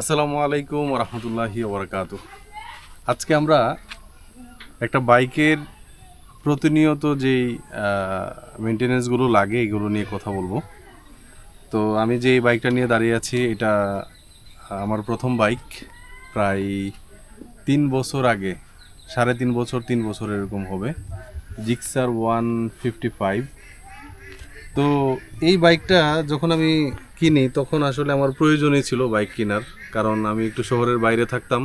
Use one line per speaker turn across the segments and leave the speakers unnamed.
আসসালামু আলাইকুম রহমতুল্লাহি ওবরাকাত আজকে আমরা একটা বাইকের প্রতিনিয়ত যেই মেনটেনেন্সগুলো লাগে এগুলো নিয়ে কথা বলব। তো আমি যে বাইকটা নিয়ে দাঁড়িয়ে আছি, এটা আমার প্রথম বাইক। প্রায় তিন বছর আগে, সাড়ে তিন বছর তিন বছর এরকম হবে। জিক্সার ওয়ান ফিফটি ফাইভ তো এই বাইকটা যখন আমি কিনি, তখন আসলে আমার প্রয়োজনই ছিল বাইক কেনার। কারণ আমি একটু শহরের বাইরে থাকতাম।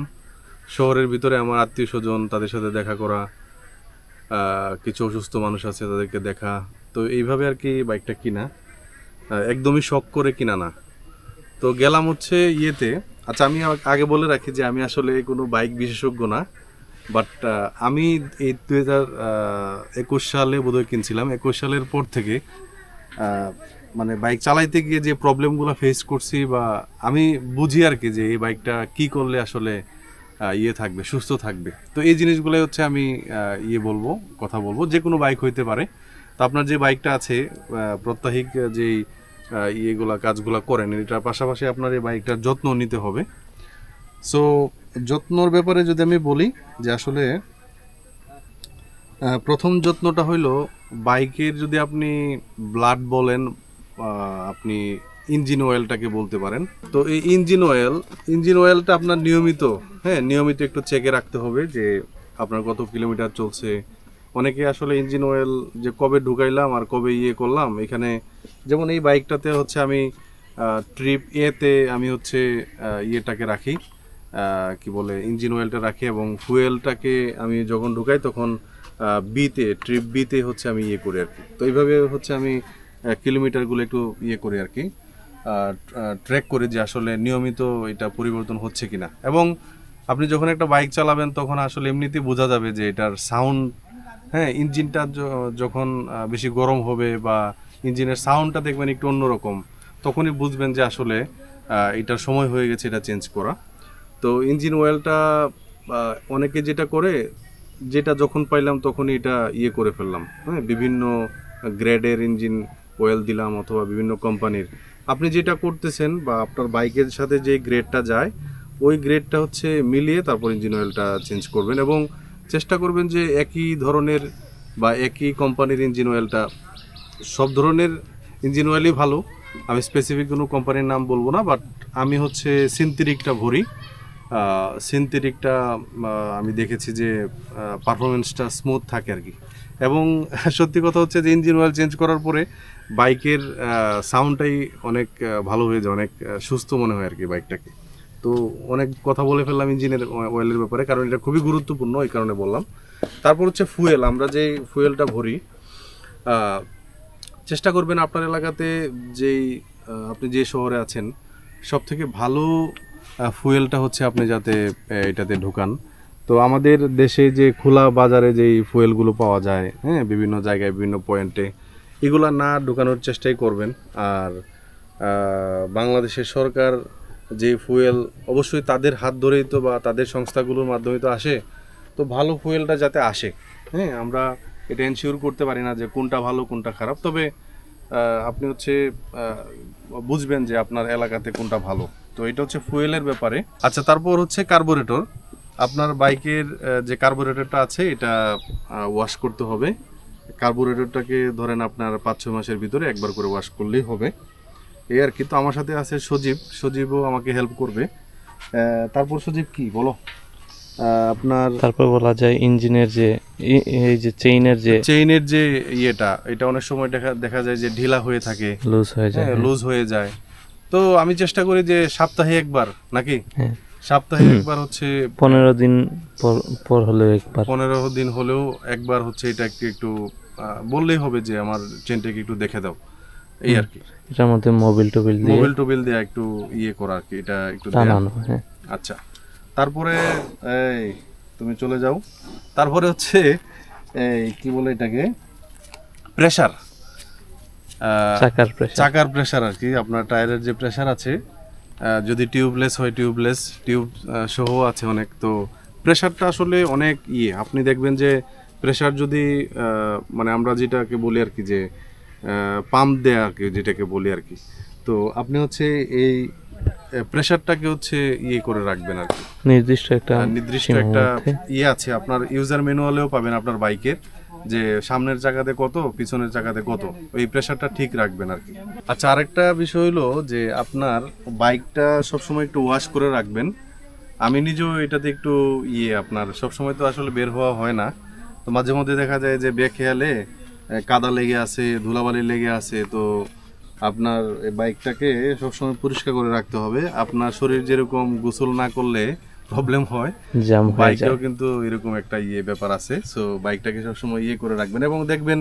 শহরের ভিতরে আমার আত্মীয় স্বজন, তাদের সাথে দেখা করা কিছু অসুস্থ মানুষ আছে তাদেরকে দেখা। তো এইভাবে আর কি বাইকটা কিনা। একদমই শখ করে কিনা না। তো গেলাম হচ্ছে ইয়েতে। আচ্ছা আমি আগে বলে রাখি যে আমি আসলে কোনো বাইক বিশেষজ্ঞ না। বাট আমি এই দু হাজার একুশ সালে বোধহয় কিনছিলাম। একুশ সালের পর থেকে মানে বাইক চালাইতে গিয়ে যে প্রবলেমগুলো ফেস করছি বা আমি বুঝি আর কি যে এই বাইকটা কি করলে আসলে ইয়ে থাকবে, সুস্থ থাকবে। তো এই জিনিসগুলো হচ্ছে আমি ইয়ে বলব, কথা বলব, যে কোনো বাইক হইতে পারে। তো আপনার যে বাইকটা আছে প্রত্যাহিক যেই ইয়েগুলা, কাজগুলা করেন, এটার পাশাপাশি আপনার এই বাইকটার যত্ন নিতে হবে। সো যত্নর ব্যাপারে যদি আমি বলি যে আসলে প্রথম যত্নটা হইল বাইকের যদি আপনি ব্লাড বলেন আপনি ইঞ্জিন অয়েলটাকে বলতে পারেন। তো এই ইঞ্জিন অয়েল ইঞ্জিন অয়েলটা আপনার নিয়মিত হ্যাঁ নিয়মিত একটু চেকে রাখতে হবে যে আপনার কত কিলোমিটার চলছে। অনেকে আসলে ইঞ্জিন অয়েল যে কবে ঢুকাইলাম আর কবে ইয়ে করলাম, এখানে যেমন এই বাইকটাতে হচ্ছে আমি ট্রিপ এতে আমি হচ্ছে ইয়েটাকে রাখি কি বলে, ইঞ্জিন অয়েলটা রাখি এবং ফুয়েলটাকে আমি যখন ঢুকাই তখন বিতে ট্রিপ বিতে হচ্ছে আমি ইয়ে করি আর কি। তো এইভাবে হচ্ছে আমি কিলোমিটারগুলো একটু ইয়ে করি আর কি। ট্র্যাক করে যে আসলে নিয়মিত এটা পরিবর্তন হচ্ছে কি না এবং আপনি যখন একটা বাইক চালাবেন তখন আসলে এমনিতেই বোঝা যাবে যে এটার সাউন্ড হ্যাঁ ইঞ্জিনটা যখন বেশি গরম হবে বা ইঞ্জিনের সাউন্ডটা দেখবেন একটু অন্যরকম তখনই বুঝবেন যে আসলে এটার সময় হয়ে গেছে এটা চেঞ্জ করা। তো ইঞ্জিন অয়েলটা আহ, অনেকে যেটা করে যেটা যখন পাইলাম তখনই এটা ইয়ে করে ফেললাম হ্যাঁ বিভিন্ন গ্রেডের ইঞ্জিন অয়েল দিলাম অথবা বিভিন্ন কোম্পানির আপনি যেটা করতেছেন বা আপনার বাইকের সাথে যে গ্রেডটা যায়, ওই গ্রেডটা হচ্ছে মিলিয়ে তারপর ইঞ্জিন অয়েলটা চেঞ্জ করবেন এবং চেষ্টা করবেন যে একই ধরনের বা একই কোম্পানির ইঞ্জিন অয়েলটা সব ধরনের ইঞ্জিন অয়েলই ভালো। আমি স্পেসিফিক কোনো কোম্পানির নাম বলব না বাট আমি হচ্ছে সিনথেটিকটা ভরি। সিনথেটিকটা আমি দেখেছি যে পারফরমেন্সটা স্মুথ থাকে আর কি। এবং সত্যি কথা হচ্ছে যে ইঞ্জিন অয়েল চেঞ্জ করার পরে বাইকের সাউন্ডটাই অনেক ভালো হয়ে যায়, অনেক সুস্থ মনে হয় আর কি বাইকটাকে। তো অনেক কথা বলে ফেললাম ইঞ্জিনের অয়েলের ব্যাপারে, কারণ এটা খুবই গুরুত্বপূর্ণ এই কারণে বললাম। তারপর হচ্ছে ফুয়েল আমরা যে ফুয়েলটা ভরি চেষ্টা করবেন আপনার এলাকাতে যেই আপনি যে শহরে আছেন সব থেকে ভালো ফুয়েলটা হচ্ছে আপনি যাতে এটাতে ঢোকান। তো আমাদের দেশে যে খোলা বাজারে যেই ফুয়েলগুলো পাওয়া যায় হ্যাঁ বিভিন্ন জায়গায়, বিভিন্ন পয়েন্টে এগুলা না ঢুকানোর চেষ্টাই করবেন। আর বাংলাদেশের সরকার যে ফুয়েল অবশ্যই তাদের হাত ধরেই তো বা তাদের সংস্থাগুলোর মাধ্যমে তো আসে। তো ভালো ফুয়েলটা যাতে আসে হ্যাঁ? আমরা এটা এনশিওর করতে পারি না যে কোনটা ভালো, কোনটা খারাপ। তবে আপনি হচ্ছে বুঝবেন যে আপনার এলাকাতে কোনটা ভালো। তো এটা হচ্ছে ফুয়েলের ব্যাপারে। আচ্ছা তারপর হচ্ছে কার্বোরেটর। আপনার বাইকের যে কার্বোরেটরটা আছে, এটা ওয়াশ করতে হবে। কার্বোরেটরটাকে ধরেন আপনার পাঁচ ছয় মাসের ভিতরে একবার করে ওয়াশ করলেই হবে। এই আর কি। তো আমার সাথে আছে সজীব। সজীবও আমাকে হেল্প করবে। তারপর সজীব কি? বলো। আপনার
তারপর বলা যায় ইঞ্জিনের যে এই যে চেইনের যে
চেইনের যে ইয়েটা এটা অনেক সময় দেখা দেখা যায় যে ঢিলা হয়ে থাকে।
লুজ হয়ে যায়
হ্যাঁ লুজ হয়ে যায়। তো আমি চেষ্টা করি যে সপ্তাহে একবার নাকি?
হ্যাঁ।
সপ্তাহে একবার হচ্ছে
পনেরো দিন পর পর হলে একবার।
পনেরো দিন হলেও একবার হচ্ছে এটা একটু একটু বললেই হবে যে আমার চেনটাকে একটু দেখে দাও। এই আর কি।
এটার মধ্যে মোবিল টোবিল দিয়ে।
মোবাইল টোবিল দিয়ে একটু ইয়ে করা আর কি এটা একটু।
টানানো হ্যাঁ।
আচ্ছা তারপরে এই তুমি চলে যাও। তারপরে হচ্ছে এই কি বলে এটাকে? প্রেসার
চাকার প্রেশার
চাকার প্রেসার আর কি আপনার টায়ারের যে প্রেসার আছে যদি টিউবলেস হয় টিউবলেস টিউব সহ আছে অনেক তো প্রেসারটা আসলে অনেক ইয়ে। আপনি দেখবেন যে প্রেসার যদি আহ, মানে আমরা যেটাকে বলি আর কি যে পাম্প দেয়া আর কি যেটাকে বলি আর কি। তো আপনি হচ্ছে এই প্রেশারটাকে হচ্ছে ইয়ে করে রাখবেন আর কি।
নির্দিষ্ট একটা
নির্দিষ্ট একটা ইয়ে আছে আপনার ইউজার ম্যানুয়ালেও পাবেন আপনার বাইকের যে সামনের জায়গাতে কত পিছনের জায়গাতে কত ওই প্রেশারটা ঠিক রাখবেন আর কি। আচ্ছা আরেকটা বিষয় হলো যে আপনার বাইকটা সবসময় একটু ওয়াশ করে রাখবেন। আমি নিজেও এটাতে একটু ইয়ে আপনার সবসময় তো আসলে বের হওয়া হয় না। তো মাঝে মধ্যে দেখা যায় যে বেখেয়ালে কাদা লেগে আছে ধুলাবালি লেগে আছে তো আপনার এই বাইকটাকে সবসময় পরিষ্কার করে রাখতে হবে। আপনার শরীর যেরকম গোসল না করলে প্রবলেম হয়
জ্যাম
বাইকেও কিন্তু এরকম একটা ইয়ে ব্যাপার আছে। সো বাইকটাকে সবসময় ইয়ে করে রাখবেন এবং দেখবেন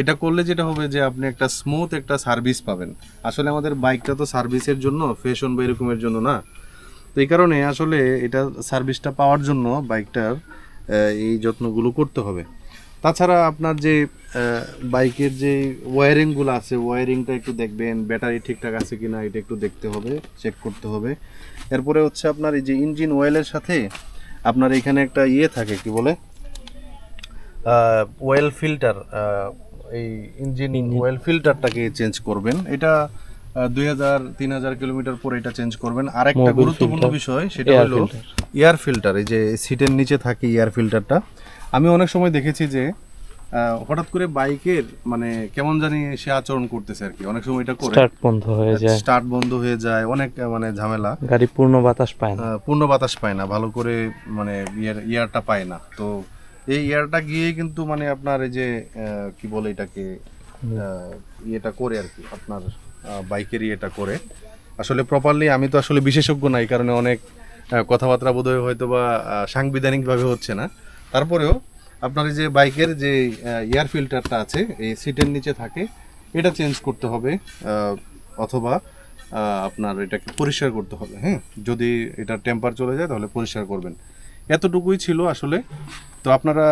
এটা করলে যেটা হবে যে আপনি একটা স্মুথ একটা সার্ভিস পাবেন। আসলে আমাদের বাইকটা তো সার্ভিসের জন্য ফ্যাশন বা এরকমের জন্য না। তো এই কারণে আসলে এটা সার্ভিসটা পাওয়ার জন্য বাইকটার এই যত্নগুলো করতে হবে। তাছাড়া আপনার যে বাইকের যে ওয়ারিংগুলো আছে ওয়ারিংটা একটু দেখবেন ব্যাটারি ঠিকঠাক আছে কিনা এটা একটু দেখতে হবে চেক করতে হবে। এরপরে হচ্ছে আপনার এই যে ইঞ্জিন অয়েলের সাথে আপনার এখানে একটা ইয়ে থাকে কি বলে? ওয়েল ফিল্টার এই ইঞ্জিন ওয়েল ফিল্টারটাকে চেঞ্জ করবেন। এটা দুই হাজার তিন হাজার কিলোমিটার পরে এটা চেঞ্জ করবেন। আরেকটা
Mobile
গুরুত্বপূর্ণ বিষয় সেটা হলো এয়ার ফিল্টার এই যে সিটের নিচে থাকে এয়ার ফিল্টারটা আমি অনেক সময় দেখেছি যে হঠাৎ করে বাইকের মানে কেমন জানি সে আচরণ করতেছে আর কি। অনেক সময় এটা করে।
স্টার্ট বন্ধ হয়ে যায়।
স্টার্ট বন্ধ হয়ে যায় অনেক মানে ঝামেলা।
গাড়ি পূর্ণ বাতাস পায় না।
পূর্ণ বাতাস পায় না ভালো করে মানে ইয়ার ইয়ারটা পায় না। তো এই ইয়ারটা গিয়ে কিন্তু মানে আপনার এই যে কি বলে এটাকে ইয়েটা করে আর কি আপনার বাইকের এটা করে। আসলে প্রপারলি আমি তো আসলে বিশেষজ্ঞ নাই কারণে অনেক কথাবার্তা বোধহয় হয়তো বা সাংবিধানিকভাবে হচ্ছে না। তারপরেও আপনার এই যে বাইকের যে এয়ার ফিল্টারটা আছে, এই সিটের নিচে থাকে, এটা চেঞ্জ করতে হবে অথবা আপনার এটাকে পরিষ্কার করতে হবে হ্যাঁ? যদি এটা টেম্পার চলে যায়, তাহলে পরিষ্কার করবেন। এতটুকুই ছিল আসলে। তো আপনারা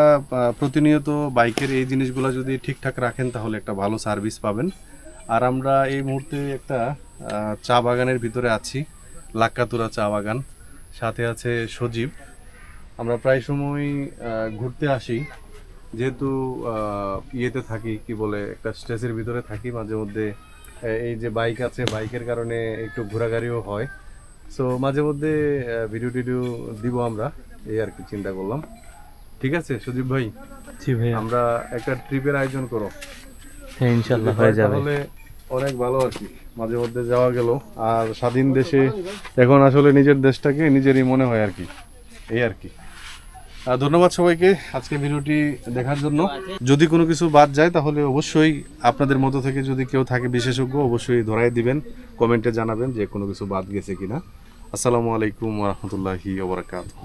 প্রতিনিয়ত বাইকের এই জিনিসগুলো যদি ঠিকঠাক রাখেন, তাহলে একটা ভালো সার্ভিস পাবেন। আর আমরা এই মুহূর্তে একটা চা বাগানের ভিতরে আছি লাক্কাতুরা চা বাগান। সাথে আছে সজীব। আমরা প্রায় সময় ঘুরতে আসি। যেহেতু ইয়েতে থাকি কি বলে একটা স্ট্রেসের ভিতরে থাকি মাঝে মধ্যে। এই যে বাইক আছে বাইকের কারণে একটু ঘোরাঘাড়িও হয়। সো মাঝে মধ্যে ভিডিও টিডিও দিব আমরা। এই আর কি চিন্তা করলাম। ঠিক আছে সুদীপ ভাই?
জি ভাইয়া।
আমরা একটা ট্রিপের আয়োজন করো।
হ্যাঁ ইনশাল্লাহ হয়ে যাবে।
তাহলে অনেক ভালো আর কি। মাঝে মধ্যে যাওয়া গেল। আর স্বাধীন দেশে এখন আসলে নিজের দেশটাকে নিজেরই মনে হয় আর কি। এই আর কি। ধন্যবাদ সবাইকে আজকে ভিডিওটি দেখার জন্য। যদি কোনো কিছু বাদ যায় তাহলে অবশ্যই আপনাদের মতো থেকে যদি কেউ থাকে বিশেষজ্ঞ অবশ্যই ধরাই দিবেন কমেন্টে জানাবেন যে কোনো কিছু বাদ গেছে কিনা। আসসালামু আলাইকুম রহমতুল্লাহি ওবরাকাতুহ